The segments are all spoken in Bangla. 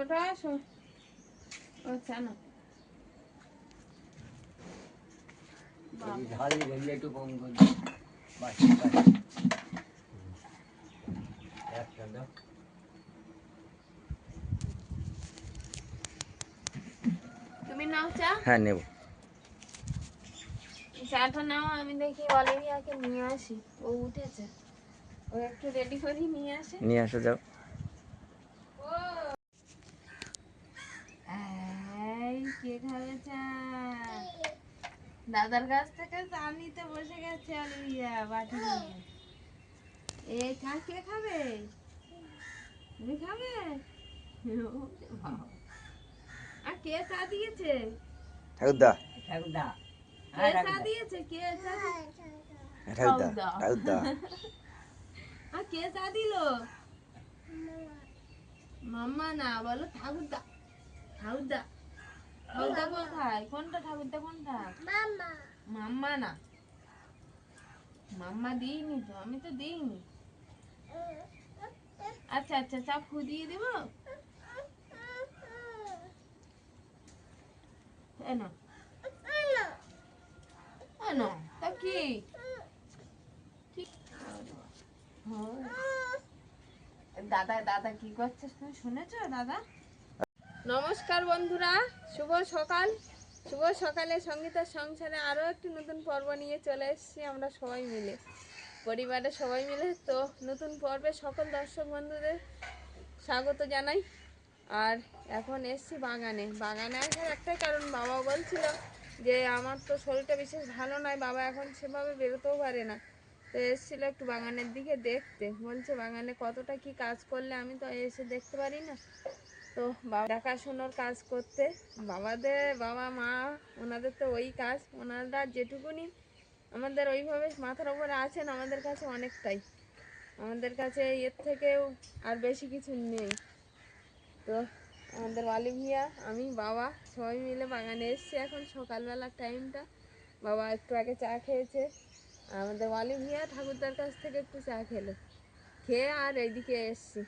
ছোট আসো না যদি ভেঙে একটু কম করে বাস বাস একটা দাও তুমি নাও চা হ্যাঁ নেব চাটা নাও আমি দেখি অলিভিয়াকে নিয়ে আসি ও উঠেছে ও একটু রেডি করি নিয়ে আসে নিয়ে আসো যাও এই কে খাবে চা দাদার কাছ থেকে চা নিতে বসে গেছে অলিভিয়া বাটি নিয়ে এ চা কে খাবে? তুমি খাবে? আর কে চা দিয়েছে? ঠাকুরদা। ঠাকুরদা। কে চা দিয়েছে? কে চা ঠাকুরদা। ঠাকুরদা। আর কে চা দিল? মাম্মা না বলো ঠাকুরদা। ঠাকুরদা। ঠাকুরদা কোথায়? কোনটা কোনটা? মাম্মা না। মাম্মা দিইনি তো আমি তো দিইনি। আচ্ছা আচ্ছা চা ফু দিয়ে দেব? এনো এনো তা কি? দাদা দাদা কি করছে তুমি শুনেছো দাদা? নমস্কার বন্ধুরা, শুভ সকাল। শুভ সকালে সঙ্গীতার সংসারে আরও একটি নতুন পর্ব নিয়ে চলে এসেছি আমরা সবাই মিলে। পরিবারের সবাই মিলে তো নতুন পর্বে সকল দর্শক বন্ধুদের স্বাগত জানাই। আর এখন এসছি বাগানে। বাগানে আসার একটাই কারণ বাবা বলছিল যে, আমার তো শরীরটা বিশেষ ভালো নয়, বাবা এখন সেভাবে বেরোতেও পারে না। তো এসেছিল একটু বাগানের দিকে দেখতে। বলছে, বাগানে কতটা কি কাজ করলে আমি তো এসে দেখতে পারি না? তো বাবা দেখাশোনার কাজ করতে। বাবাদের বাবা, মা, ওনাদের তো ওই কাজ। ওনারা যেটুকুনি আমাদের ওইভাবে মাথার ওপরে আছেন, আমাদের কাছে অনেকটাই। আমাদের কাছে এর থেকেও আর বেশি কিছু নেই। তো আমাদের অলিভিয়া আমি, বাবা সবাই মিলে বাগানে এসছি এখন। সকালবেলার টাইমটা বাবা একটু আগে চা খেয়েছে। আমাদের অলিভিয়া ঠাকুরদার কাছ থেকে একটু চা খেলো। খেয়ে আর এইদিকে এসছি।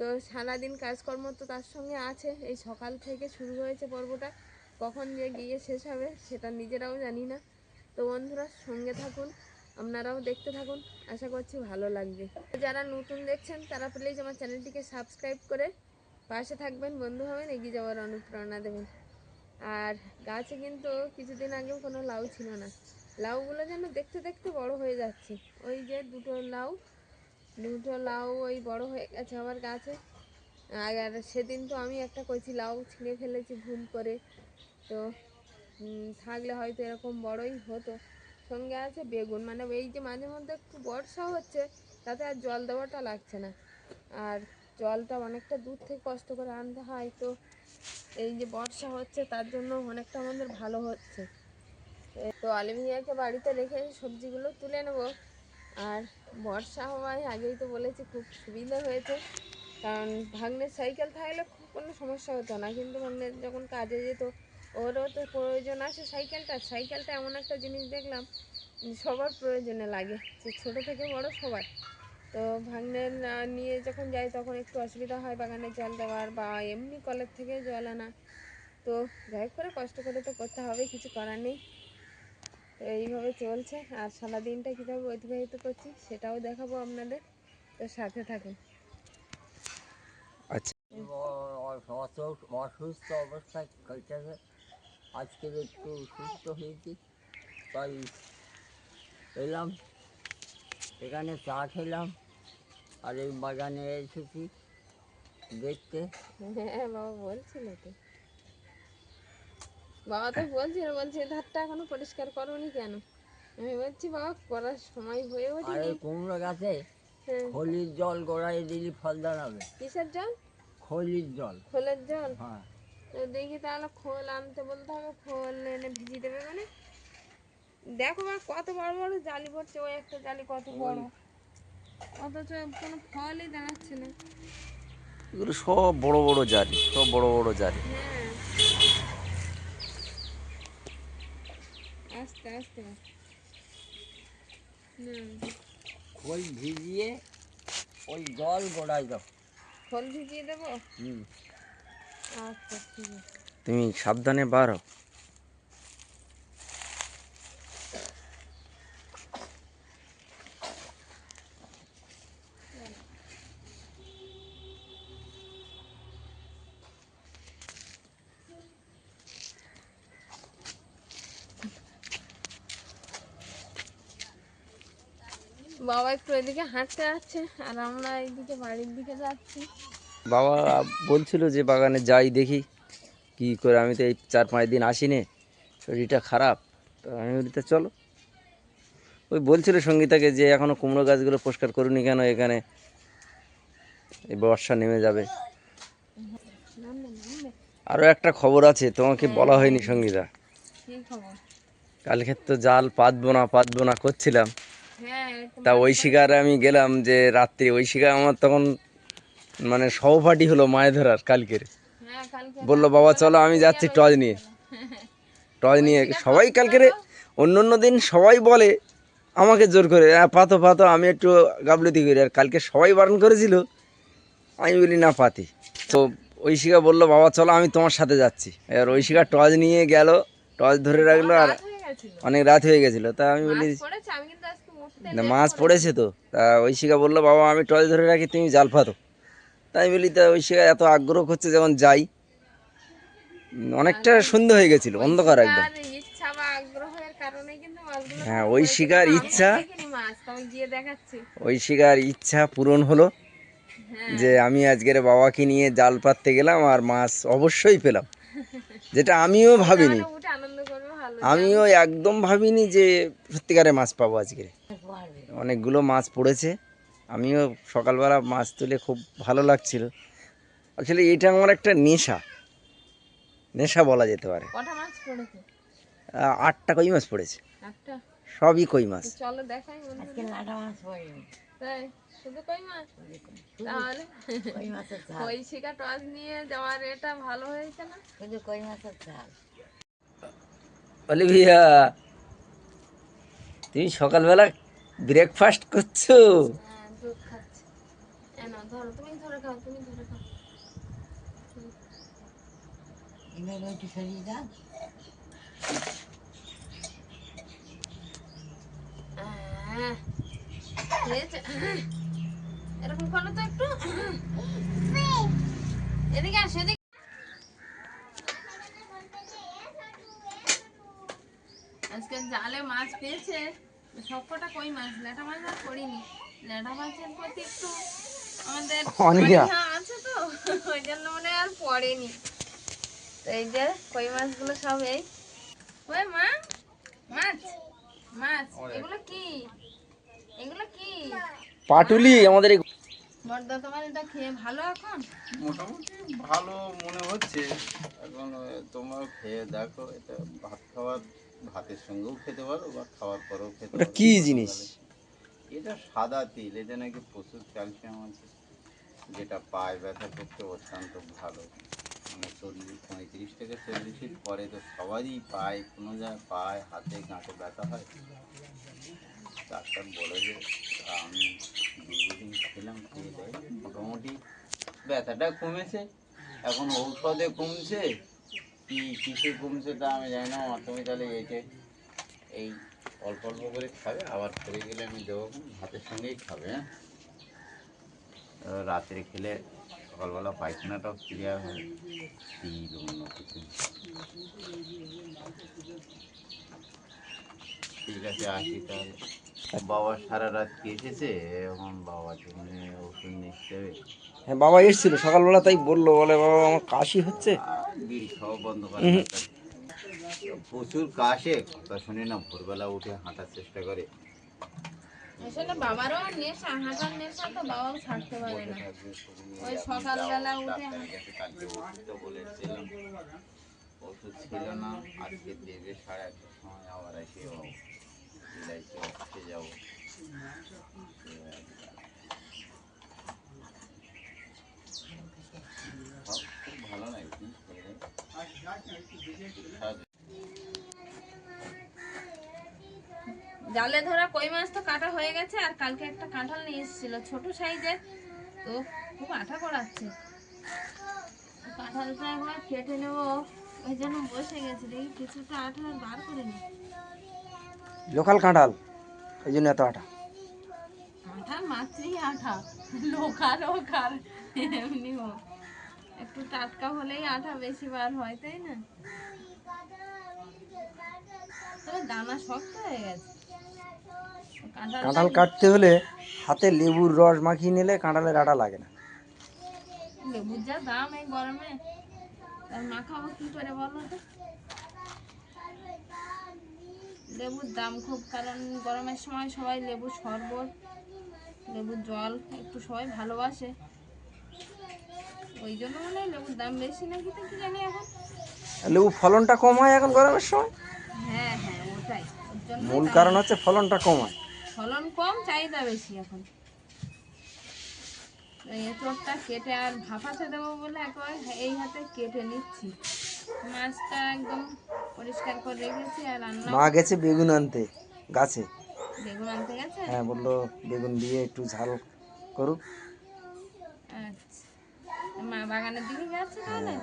তো সারাদিন কাজকর্ম তো তার সঙ্গে আছে। এই সকাল থেকে শুরু হয়েছে পর্বটা। কখন যে গিয়ে শেষ হবে, সেটা নিজেরাও জানি না। তো বন্ধুরা, সঙ্গে থাকুন, আপনারাও দেখতে থাকুন। আশা করছি ভালো লাগবে। যারা নতুন দেখছেন, তারা প্লিজ আমার চ্যানেলটিকে সাবস্ক্রাইব করে পাশে থাকবেন, বন্ধু হবেন, এগিয়ে যাওয়ার অনুপ্রেরণা দেবেন। আর গাছে কিন্তু কিছুদিন আগেও কোনো লাউ ছিল না। লাউগুলো যেন দেখতে দেখতে বড় হয়ে যাচ্ছে। ওই যে দুটো লাউ দুটো লাউ ওই বড় হয়ে গেছে আমার গাছে আর সেদিন তো আমি একটা কচি লাউ ছিঁড়ে ফেলেছি ভুল করে। তো থাকলে হয়তো এরকম বড়ই হতো। সঙ্গে আছে বেগুন। মানে এই যে মাঝে মধ্যে একটু বর্ষা হচ্ছে, তাতে আর জল দেওয়াটা লাগছে না। আর জলটা অনেকটা দূর থেকে কষ্ট করে আনতে হয়, তো এই যে বর্ষা হচ্ছে, তার জন্য অনেকটা আমাদের ভালো হচ্ছে। তো আলমিয়াকে বাড়িতে রেখে সবজিগুলো তুলে নেব। আর বর্ষা হওয়ায় আগেই তো বলেছি খুব সুবিধা হয়েছে। কারণ ভাগ্নের সাইকেল থাকলে কোনো সমস্যা হতো না। কিন্তু ভাগ্নের যখন কাজে যেত ওরও তো প্রয়োজন আছে সাইকেলটা সাইকেলটা এমন একটা জিনিস দেখলাম সবার প্রয়োজনে লাগে যে ছোটো থেকে বড় সবার। তো ভাগ্নের আহ, নিয়ে যখন যাই তখন একটু অসুবিধা হয় বাগানে জল দেওয়ার বা এমনি কলের থেকে জল আনা। তো যাই করে কষ্ট করে তো করতে হবে কিছু করার নেই। এইভাবে চলছে। আর সারা দিনটা কীভাবে অতিবাহিত করছি সেটাও দেখাবো আপনাদের। তো সাথে থাকুন। আচ্ছা। অসুস্থ অবস্থায় কাটতেছে আজকে একটু সুস্থ হয়েছি। তাই এলাম এখানে চা খেলাম আর এই বাগানে এসেছি দেখতে। হ্যাঁ বাবা বলছিল তো। বাবা তো বলছিল বলছে ধারটা এখনও পরিষ্কার করোনি কেন? আমি বলছি বাবা করার সময় হয়ে আর ওঠেনি। এই কুমড়ো গাছে হ্যাঁ। খলির জল গোড়ায় দিলে ফল দাঁড়াবে। কিসের জল? খলির জল। খোলের জল? হ্যাঁ। তো দেখি তাহলে খোল আনতে বলতে হবে খোল এনে ভিজিয়ে দেবে মানে। দেখো বা কত বড় বড় জালি পড়ছে ওই একটা জালি কত বড়। অথচ কোনো ফলই দাঁড়াচ্ছে না। এগুলো সব বড় বড় জারি সব বড় বড় জারি হ্যাঁ। আস্তে আস্তে। খোল ভিজিয়ে ওই জল গোড়ায় দাও। খোল ভিজিয়ে দেবো? হুম। আচ্ছা ঠিক আছে। তুমি সাবধানে বার হও বাবা একটু এদিকে হাঁটতে যাচ্ছে আর আমরা এইদিকে বাড়ির দিকে যাচ্ছি। বাবা বলছিল যে বাগানে যাই দেখি কি করে আমি তো এই চার পাঁচ দিন আসিনি শরীরটা খারাপ তো আমি বলি তো চলো। ওই বলছিল সঙ্গীতাকে যে এখনও কুমড়ো গাছগুলো পরিষ্কার করুনি কেন এখানে? এই বর্ষা নেমে যাবে। আরও একটা খবর আছে তোমাকে বলা হয়নি সঙ্গীতা। কালকে তো জাল পাতবো না পাতবো না করছিলাম। হ্যাঁ তা ওই শিকার আমি গেলাম যে রাত্রি ওই শিকার আমার তখন মানে সহপাঠী হলো মাছ ধরার কালকের। হ্যাঁ বলল বাবা চলো আমি যাচ্ছি টর্চ নিয়ে। টর্চ নিয়ে সবাই কালকেরে অন্য অন্য দিন সবাই বলে আমাকে জোর করে "হ্যাঁ, পাতো পাতো আমি একটু গাবলতি করি। আর কালকে সবাই বারণ করেছিল আমি বলি না পাতি। তো ঐশিকা বলল বাবা চলো আমি তোমার সাথে যাচ্ছি। এবার ঐশিকা টর্চ নিয়ে গেল টর্চ ধরে রাখল আর হয়ে অনেক রাত হয়ে গেছিল। তা আমি বলি না মাছ পড়েছে তো। তা ঐশিকা বলল বাবা আমি টর্চ ধরে রাখি তুমি জাল ফাতো তাই বলি তা ঐশিকা এত আগ্রহ করছে যেমন যাই অনেকটা সন্ধ্যা হয়ে গেছিল অন্ধকার একদম। হ্যাঁ ওই শিকার ইচ্ছা দেখাচ্ছি। ঐশিকার ইচ্ছা পূরণ হলো হ্যাঁ। যে আমি আজকের বাবাকে নিয়ে জাল পাততে গেলাম আর মাছ অবশ্যই পেলাম। যেটা আমিও ভাবিনি। আমিও একদম ভাবিনি যে সত্যিকারে মাছ পাবো আজকে। অনেকগুলো মাছ পড়েছে। আমিও সকালবেলা মাছ তুলে খুব ভালো লাগছিল। আসলে এটা আমার একটা নেশা। নেশা বলা যেতে পারে। কটা মাছ আটটা কই মাছ পড়েছে। একটা সবই কই মাছ। তো চলো দেখাই শুধু কই মাছ? তাহলে ওই শিকা টস নিয়ে যাওয়ার এটা ভালো হয়েছে না অলিভিয়া তুমি সকালবেলা ব্রেকফাস্ট করছ? হ্যাঁ দুধ খাচ্ছে। এ ধরো তুমি ধরে খাও তুমি ধরে খাও। আহ, হয়েছে? এরকম করো তো একটু। এদিকে আসো এদিকে। আজকে জালে মাছ পেয়েছে। সবকটা কই মাছ? লেটা মাছ আর করিনি। লেটা মাছের প্রতি একটু আমাদের অনীহা। আছে তো ওই জন্য মনে আর পড়েনি। তো এই যে কই মাছগুলো সব এই। ওই মা মাছ মাছ এগুলো কি? এগুলো কি? পাটুলি আমাদের বর্দা তোমার এটা খেয়ে ভালো এখন? মোটামুটি ভালো মনে হচ্ছে। এখন তোমরা খেয়ে দেখো এটা ভাত খাওয়ার ভাতের সঙ্গেও খেতে পারো বা খাওয়ার পরেও খেতে পারো। কি জিনিস? এটা সাদা তিল এটা নাকি প্রচুর ক্যালসিয়াম আছে। যেটা পায়ে ব্যথা করতে অত্যন্ত ভালো। মানে চল্লিশ পঁয়ত্রিশ থেকে চল্লিশ ফিট পরে তো সবারই পায়ে কোনো জায়গায় পায়ে হাতে গাঁটে ব্যথা হয়। ডাক্তার বলে যে আমি দীর্ঘদিন খেলাম খেয়ে দেয় মোটামুটি ব্যথাটা কমেছে। এখন ঔষধে কমছে। কি কিসে কমছে তা আমি জানি না তুমি তাহলে এইটে এই অল্প অল্প করে খাবে, আবার ফিরে গেলে আমি দেবো ভাতের সঙ্গেই খাবে হ্যাঁ? রাত্রে খেলে সকালবেলা পায়খানাটাও ক্লিয়ার হয় তিল অন্য কিছু ঠিক আছে, আসি তাহলে। বাবা সারা রাত এসেছে, এখন বাবার জন্য ওষুধ হবে। হ্যাঁ বাবা এসেছিল সকালবেলা তাই বলল বলে বাবা আমার কাশি হচ্ছে। আর খাওয়া বন্ধ করে প্রচুর কাশে কথা শুনি না ভোরবেলা উঠে হাঁটার চেষ্টা করে। আসলে বাবারও নেশা হাঁটার নেশা তো বাবাও ছাড়তে পারে না। ওই সকালবেলা উঠে ওষুধ ছিল আজকে দেবে সাড়ে সময় আবার এসে এলআইসি অফিসে যাব সব খুব ভালো লাগে কিন্তু সারাদিন জালে ধরা কই মাছ তো কাটা হয়ে গেছে আর কালকে একটা কাঁঠাল নিয়ে এসেছিল ছোট সাইজের তো খুব আঠা করাচ্ছে। কাঁঠালটা একবার কেটে নেব ওই জন্য বসে গেছি দেখি কিছুটা আঠা বার করে নি। লোকাল কাঁঠাল এই জন্য এত আঠা। আঠা মাত্রই আঠা লোকাল ও কার এমনি হোক। একটু টাটকা হলেই আঠা বেশি বার হয় তাই না? তবে দানা শক্ত হয়ে গেছে। কাঁঠাল কাটতে হলে হাতে লেবুর রস মাখিয়ে নিলে কাঁঠালের আটা লাগে না। লেবুর যা দাম এই গরমে। আর মাখাবো কি করে বলো? তো লেবুর দাম খুব কারণ গরমের সময় সবাই লেবুর শরবত লেবুর জল একটু সবাই ভালোবাসে। ওই জন্য মনে লেবুর দাম বেশি নাকি তো কি জানি এখন? লেবু ফলনটা কম হয় এখন গরমের সময়? হ্যাঁ হ্যাঁ ওটাই। মূল কারণ হচ্ছে ফলনটা কম হয়। ফলন কম চাহিদা বেশি এখন। এঁচড়টা কেটে আর ভাপাতে দেবো বলে একেবারে এই হাতে কেটে নিচ্ছি। মাছটা একদম পরিষ্কার করে রেখেছি আর রান্না মা গেছে বেগুন আনতে গাছে। বেগুন আনতে গেছে? হ্যাঁ বলল বেগুন দিয়ে একটু ঝাল করুক। আচ্ছা। বাগানের দিকে যাচ্ছে তাহলে?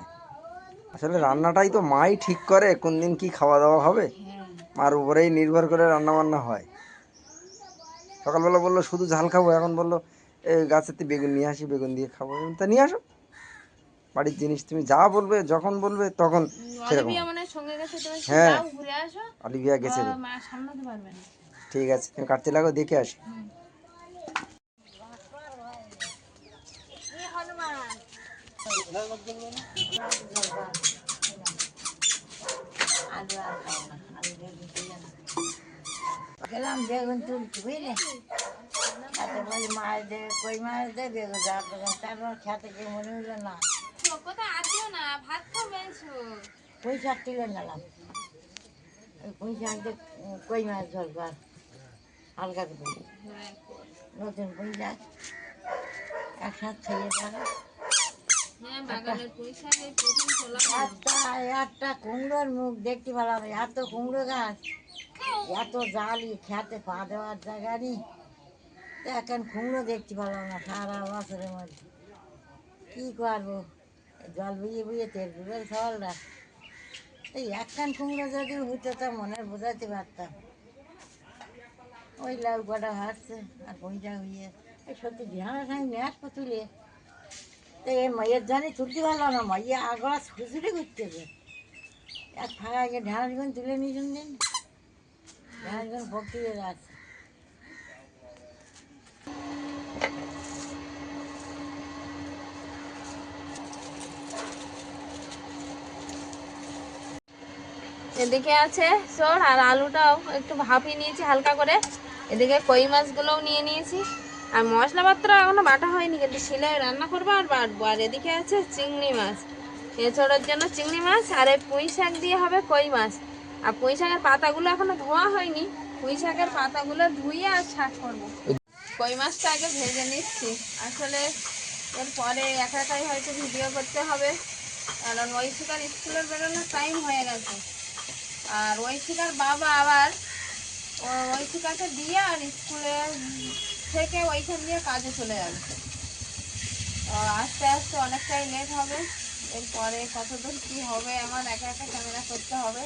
আসলে রান্নাটাই তো মাই ঠিক করে কোন দিন কি খাওয়া দাওয়া হবে? হ্যাঁ। মার উপরেই নির্ভর করে রান্না বান্না হয়। সকালবেলা বলল শুধু ঝাল খাব। এখন বলল এই গাছের গাছেতে বেগুন নিয়ে আসি বেগুন দিয়ে খাব। তা নিয়ে আসো। বাড়ির জিনিস তুমি যা বলবে যখন বলবে তখন সেরকম। হয় হ্যাঁ। অলিভিয়া গেছে। ঠিক আছে তুমি কাটতে লাগো দেখে আসি হুম। গেলাম বেগুন তুলতে বুঝলে? তাতে বলি মাছ দে কই মাছ দে বেগুন বেগুন তারপর খেতে গিয়ে মনে হলো না? খাবে শাক তুলে নিলাম। পুঁই শাক দিয়ে কই মাছ ঝোল কর হালকা করে। হ্যাঁ নতুন পুঁই শাক একসাথে খেয়ে যাবে হ্যাঁ বাগানের পয়সা এই প্রথম তোলা একটা একটা কুমড়োর মুখ দেখতে পেলাম, এত কুমড়ো গাছ, এত জালি, খেতে পা দেওয়ার জায়গা নেই। এখন কুমড়ো দেখতে পেলাম না, সারা বছরের মধ্যে। কী করব? জল বুঝিয়ে বুঝিয়ে তেল ডুবের ফলটা এই একখান কুমড়ো যদি হতো তা মনে বোঝাতে পারতাম। ওই লাউ কটা হাঁটছে আর পয়সা হইয়ে? সত্যি সঙ্গে নিয়ে আসব তুলে তো এই মাইয়ের জানি তুলতে পারলাম না, মাইয়ে আগড়া ছুটে ছুটে ঘুরতেছে। এক ফাঁকা গিয়ে ঢানাগুন তুলে নিয়েছেন দিন। ঢানাগুন ভক্তি যাচ্ছে এদিকে আছে সর আর আলুটাও একটু ভাপিয়ে নিয়েছি হালকা করে। এদিকে কই মাছগুলোও নিয়ে নিয়েছি। আর মশলাপত্র এখনও বাটা হয়নি, কিন্তু শিলে রান্না করব আর বাটবো। আর এদিকে আছে চিংড়ি মাছ। এছাড়ার জন্য চিংড়ি মাছ আর এই পুঁই শাক দিয়ে হবে কই মাছ। আর পুঁই শাকের পাতাগুলো এখনও ধোয়া হয়নি। পুঁই শাকের পাতাগুলো ধুয়ে আর শাক করব। কই মাছটা আগে ভেজে নিচ্ছি। আসলে এরপরে একা একাই হয়তো ভিডিও করতে হবে। কারণ ওই শিকার স্কুলের বেরোনোর টাইম হয়ে গেছে। আর ওই শিকার বাবা আবার শিকারটা দিয়ে আর স্কুলে থেকে ওইখান দিয়ে কাজে চলে যাবে আস্তে আস্তে অনেকটাই লেট হবে। এরপরে কতদূর কী হবে, আমার একা একা ক্যামেরা করতে হবে।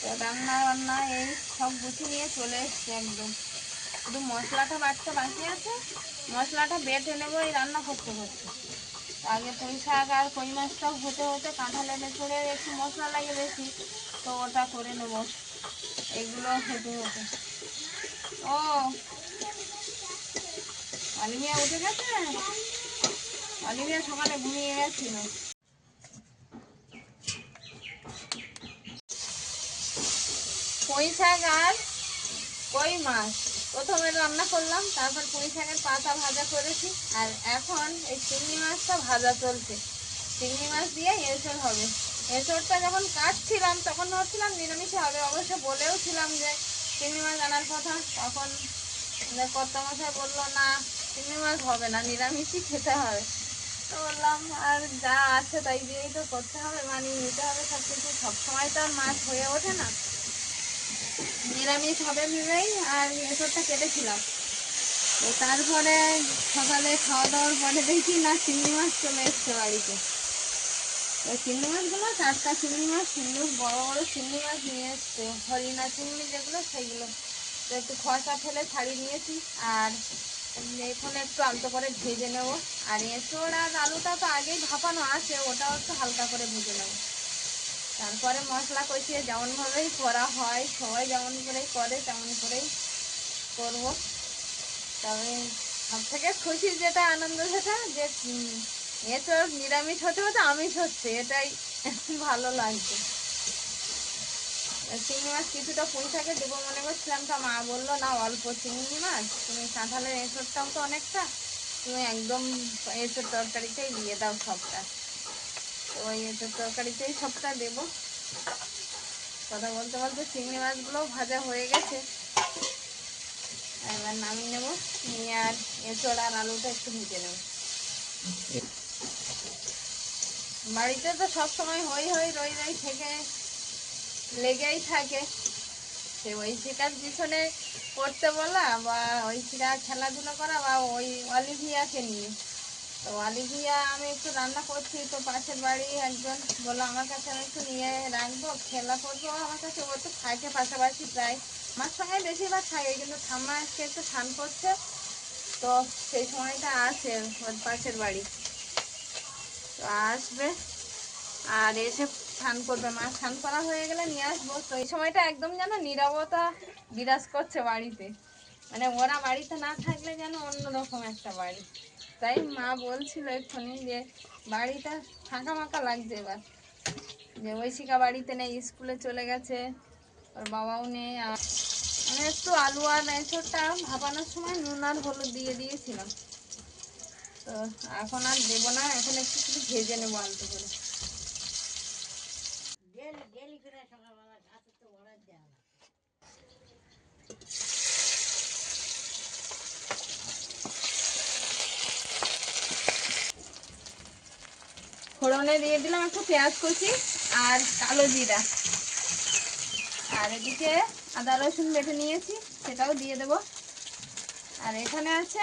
তো রান্না বান্না এই সব গুছিয়ে নিয়ে চলে এসছি একদম। শুধু মশলাটা বাটতে বাকি আছে। মশলাটা বেটে নেব, এই রান্না করতে করতে। আগে পুঁই শাক আর কই মাছটাও হতে হতে কাঁঠালের ভেতরে একটু মশলা লাগে বেশি তো ওটা করে নেব। এগুলো হতে হতে। ও অলিভিয়া উঠে গেছে? অলিভিয়া সকালে ঘুমিয়ে গেছিল। পুঁই শাক আর কই মাছ? প্রথমে রান্না করলাম, তারপর পুঁই শাকের পাতা ভাজা করেছি, আর এখন এই চিংড়ি মাছটা ভাজা চলছে। চিংড়ি মাছ দিয়ে এঁচড় হবে। এঁচড়টা যখন কাটছিলাম, তখন ভাবছিলাম নিরামিষে হবে, অবশ্য বলেও ছিলাম যে চিংড়ি মাছ আনার কথা। তখন কর্তা মশাই বলল, না চিংড়ি মাছ হবে না, নিরামিষই খেতে হবে। তো বললাম, আর যা আছে তাই দিয়েই তো করতে হবে মানিয়ে নিতে হবে সব কিছু সবসময় তো আর মাছ হয়ে ওঠে না। নিরামিষ হবে ভেবেই আর এসবটা কেটেছিলাম। তো তারপরে সকালে খাওয়া দাওয়ার পরে দেখি না, চিংড়ি মাছ চলে এসছে বাড়িতে। ওই চিংড়ি মাছগুলো, টাটকা চিংড়ি মাছ সুন্দর বড় বড় চিংড়ি মাছ নিয়ে এসছে, হরিণা চিংড়ি যেগুলো, সেইগুলো। তো একটু খসা ফেলে ছাড়িয়ে নিয়েছি। আর এখন একটু আলতো করে ভেজে নেব। আর এঁচোড় আর আলুটা তো আগেই ভাপানো আছে, ওটাও একটু হালকা করে ভেজে নেব। তারপরে মশলা কষিয়ে যেমনভাবেই করা হয়, সবাই যেমন করেই করে, তেমন করেই করব। তবে সব থেকে খুশি যেটা, আনন্দ সেটা যে এঁচোড় নিরামিষ হতে হতে আমিষ হচ্ছে, এটাই ভালো লাগছে। চিংড়ি মাছ কিছুটা পুঁই থাকে দেবো মনে করছিলাম তা মা বলল না অল্প চিংড়ি মাছ। তুমি কাঁঠালের এঁচোড়টাও তো অনেকটা তুমি একদম এঁচোড় তরকারিতেই দিয়ে দাও সবটা। তো ওই এঁচোড় তরকারিতেই সবটা দেবো। কথা বলতে বলতে চিংড়ি মাছগুলো ভাজা হয়ে গেছে। এবার নামিয়ে নেব। নিয়ে আর এঁচোড় আর আলুটা একটু ভেজে নেব। বাড়িতে তো সব সময় হই হই রই রই থেকে লেগেই থাকে। সে ঐশিকার পিছনে পড়তে বলা বা ঐশিকা খেলাধুলো করা বা ওই অলিভিয়াকে নিয়ে। তো অলিভিয়া, আমি একটু রান্না করছি, তো পাশের বাড়ি একজন বলল, আমার কাছে আমি একটু নিয়ে রাখব, খেলা করব, আমার কাছে ও তো থাকে পাশাপাশি প্রায়। আমার সঙ্গে বেশিরভাগ থাকে, কিন্তু ঠাম্মা আজকে একটু স্নান করছে, তো সেই সময়টা আছে ওর পাশের বাড়ি। তো আসবে, আর এসে স্নান করবে, মা স্নান করা হয়ে গেলে নিয়ে আসব। তো এই সময়টা একদম যেন নীরবতা বিরাজ করছে বাড়িতে। মানে ওরা বাড়িতে না থাকলে যেন অন্যরকম একটা বাড়ি। তাই মা বলছিল এক্ষুনি যে, বাড়িটা ফাঁকা ফাঁকা লাগছে এবার। যে ঐশিকা বাড়িতে নেই, স্কুলে চলে গেছে, ওর বাবাও নেই, আর আমি একটু আলু আর এঁচড়টা ভাপানোর সময় নুন আর হলুদ দিয়ে দিয়েছিলাম তো এখন আর দেবো না, এখন একটু শুধু ভেজে নেব আলতো করে। ফোড়নে দিয়ে দিলাম একটু পেঁয়াজ কুচি আর কালো জিরা। আর এদিকে আদা রসুন বেটে নিয়েছি, সেটাও দিয়ে দেব। আর এখানে আছে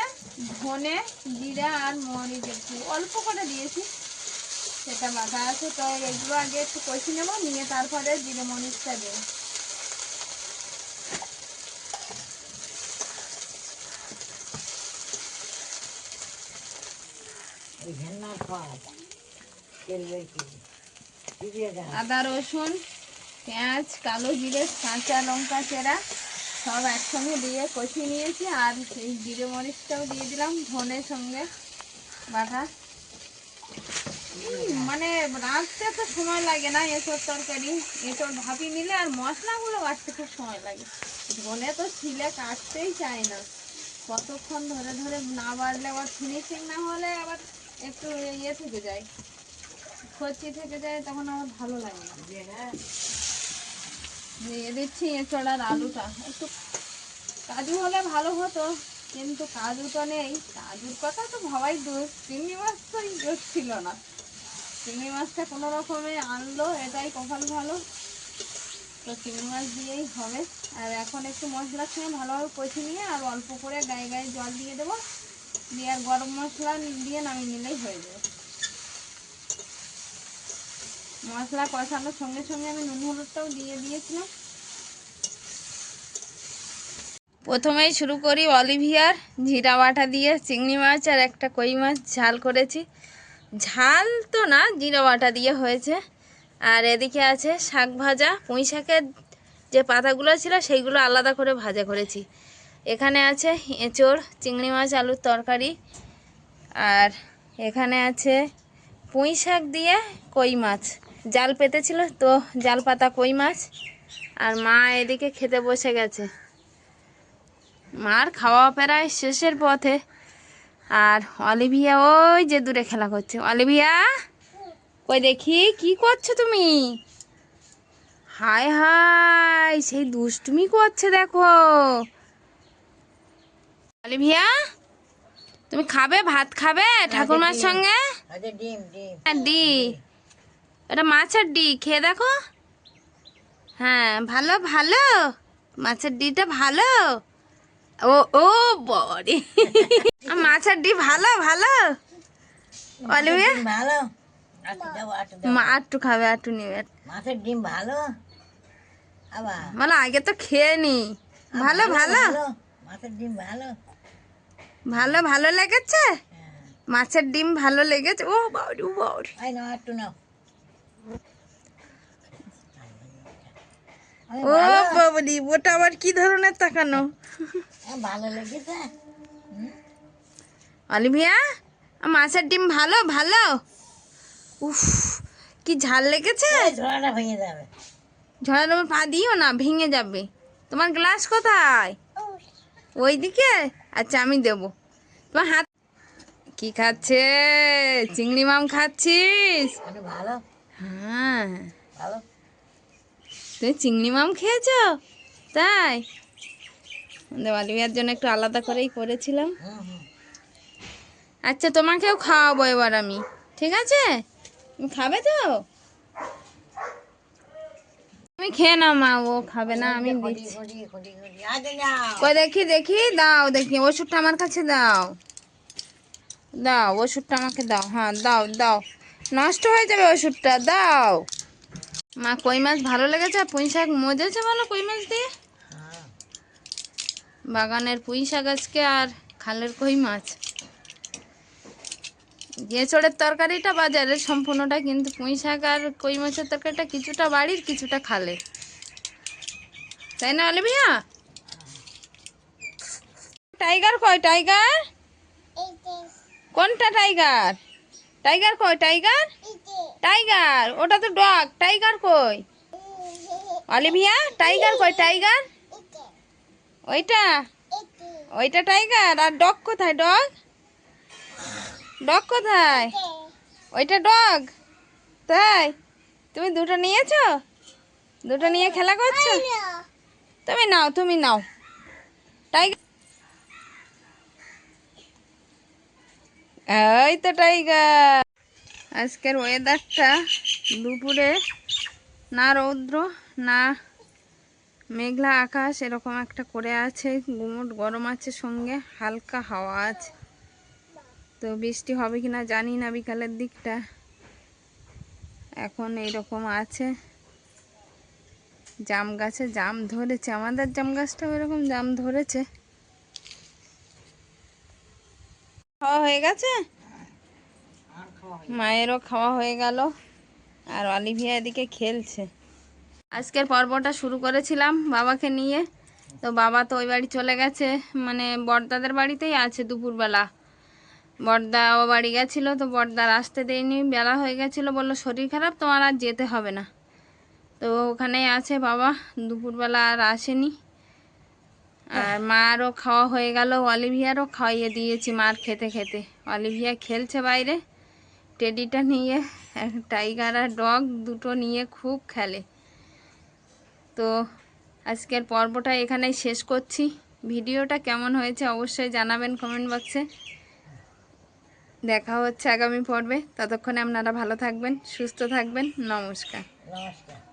ধনে, জিরা আর মরিচ একটু, অল্প করে দিয়েছি। সেটা বাটা আছে তো এগুলো আগে একটু কষি নেব নিয়ে তারপরে জিরে মরিচটা দেবো। আদা রসুন পেঁয়াজ কালো জিরে কাঁচা লঙ্কা চেরা সব একসঙ্গে দিয়ে কষিয়ে নিয়েছি আর এই জিরে মরিচটাও দিয়ে দিলাম ধনের সঙ্গে বাটা। উম, মানে রাঁধতে তো সময় লাগে না এসব তরকারি। এসব ভাপি নিলে আর মশলাগুলো বাটতে খুব সময় লাগে। ধনে তো ছিলে কাটতেই চায় না। কতক্ষণ ধরে ধরে না বাড়লে আবার ফিনিশিং না হলে আবার একটু ইয়ে থেকে যায়। খচি থেকে যায় তখন আমার ভালো লাগে না। দিয়ে দিচ্ছি এছাড়া আলুটা। একটু কাজু হলে ভালো হতো, কিন্তু কাজু তো নেই। কাজুর কথা তো ভাবাই দূর চিংড়ি মাছ তো ছিল না। চিংড়ি মাছটা কোনো রকমে আনলো, এটাই কপাল ভালো। তো চিংড়ি মাছ দিয়েই হবে। আর এখন একটু মশলার সঙ্গে ভালোভাবে কষি নিয়ে আর অল্প করে গায়ে গায়ে জল দিয়ে দেবো। দিয়ে আর গরম মশলা দিয়ে নামিয়ে নিলেই হয়ে যাবে। মশলা কষানোর সঙ্গে সঙ্গে আমি নুন হলুদটাও দিয়ে দিয়েছিলাম। প্রথমেই শুরু করি অলিভিয়ার, জিরা বাটা দিয়ে চিংড়ি মাছ আর একটা কই মাছ ঝাল করেছি। ঝাল তো না, জিরা বাটা দিয়ে হয়েছে। আর এদিকে আছে শাক ভাজা, পুঁই শাকের যে পাতাগুলো ছিল সেইগুলো আলাদা করে ভাজা করেছি। এখানে আছে এঁচড়, চিংড়ি মাছ, আলুর তরকারি। আর এখানে আছে পুঁই শাক দিয়ে কই মাছ। জাল পেতেছিল তো জাল পাতা, কই মাছ। আর মা এদিকে খেতে বসে গেছে। মার খাওয়া প্রায় শেষের পথে। আর অলিভিয়া ওই যে দূরে খেলা করছে। অলিভিয়া ওই দেখি কি করছ তুমি? হাই হাই সেই দুষ্টুমি করছে দেখো। অলিভিয়া তুমি খাবে? ভাত খাবে ঠাকুরমার সঙ্গে? হ্যাঁ ডি এটা মাছের ডি খেয়ে দেখো। হ্যাঁ ভালো ভালো। মাছের ডিটা ভালো। ও ও বরে মাছের ডি ভালো ভালো? অলিভিয়া? ভালো। মা খাবে নিবে। মাছের ডিম ভালো? মানে আগে তো খেয়ে নি। ভালো ভালো মাছের ডিম ভালো? ভালো ভালো লেগেছে? মাছের ডিম ভালো লেগেছে? ও বাউরি বাউরি এই নাও একটু নাও। ও বাবরি ওটা আবার কি ধরনের তাকানো? হ্যাঁ, ভালো লেগেছে। অলিভিয়া মাছের ডিম ভালো ভালো? উফ কি ঝাল লেগেছে? এই ঝোড়াটা ভেঙে যাবে। ঝড়ের উপর পা দিও না ভেঙে যাবে। তোমার গ্লাস কোথায়? ওইদিকে? আচ্ছা আমি দেবো। তোমার হাত কি খাচ্ছে? চিংড়ি মাম খাচ্ছিস? ভালো। হ্যাঁ। ভালো। তুমি চিংড়ি মাম খেয়েছ? তাই? দেওয়ালি দেওয়ালিয়ার জন্য একটু আলাদা করেই করেছিলাম। আচ্ছা তোমাকেও খাওয়াবো এবার আমি ঠিক আছে? খাবে তো? তুমি খেয়ে নাও মা ও খাবে না আমি কই দেখি দেখি দাও দেখি ওষুধটা আমার কাছে দাও। দাও ওষুধটা আমাকে দাও হ্যাঁ দাও দাও। নষ্ট হয়ে যাবে ওষুধটা দাও। মা কই মাছ ভালো লেগেছে? পুঁই শাক মজেছে ভালো কই মাছ দিয়ে? বাগানের পুঁই শাক আজকে আর খালের কই মাছ? এঁচড়ের তরকারিটা বাজারের সম্পূর্ণটা কিন্তু পুঁই শাক আর কই মাছের তরকারিটা কিছুটা বাড়ির কিছুটা খালে তাই না অলিভিয়া টাইগার কই টাইগার? কোনটা টাইগার? টাইগার কই টাইগার? টাইগার, ওটা তো ডগ, টাইগার কই? অলিভিয়া টাইগার কই, টাইগার? ওইটা ওইটা টাইগার, আর ডগ কোথায়, ডগ? ডগ কোথায়? ওইটা ডগ। তাই? তুমি দুটো নিয়েছো? দুটো নিয়ে খেলা করছ? তুমি নাও তুমি নাও। টাইগার এই তো টাইগার। আজকের ওয়েদারটা দুপুরে না রৌদ্র, না মেঘলা আকাশ, এরকম একটা করে আছে। গুমট গরম আছে সঙ্গে, হালকা হাওয়া আছে। তো বৃষ্টি হবে কি না জানি না বিকালের দিকটা। এখন এইরকম আছে। জাম গাছে জাম ধরেছে। আমাদের জাম গাছটাও এরকম জাম ধরেছে। হয়ে গেছে? মায়েরও খাওয়া হয়ে গেল আর অলিভিয়া এদিকে খেলছে। আজকের পর্বটা শুরু করেছিলাম বাবাকে নিয়ে। তো বাবা তো ওই বাড়ি চলে গেছে মানে বড়দাদের বাড়িতেই আছে দুপুরবেলা। বড়দা ও বাড়ি গেছিল তো বড়দার আসতে দেয়নি, বেলা হয়ে গেছিল, বলল শরীর খারাপ তোমার আর যেতে হবে না। তো ওখানেই আছে বাবা, দুপুরবেলা আর আসেনি। আর মারও খাওয়া হয়ে গেল, অলিভিয়ারও খাইয়ে দিয়েছি মার খেতে খেতে। অলিভিয়া খেলছে বাইরে। টেডিটা নিয়ে টাইগার আর ডগ দুটো নিয়ে খুব খেলে। তো আজকের পর্বটা এখানেই শেষ করছি। ভিডিওটা কেমন হয়েছে অবশ্যই জানাবেন কমেন্ট বক্সে দেখা হচ্ছে আগামী পর্বে। ততক্ষণে আপনারা ভালো থাকবেন, সুস্থ থাকবেন। নমস্কার। নমস্কার।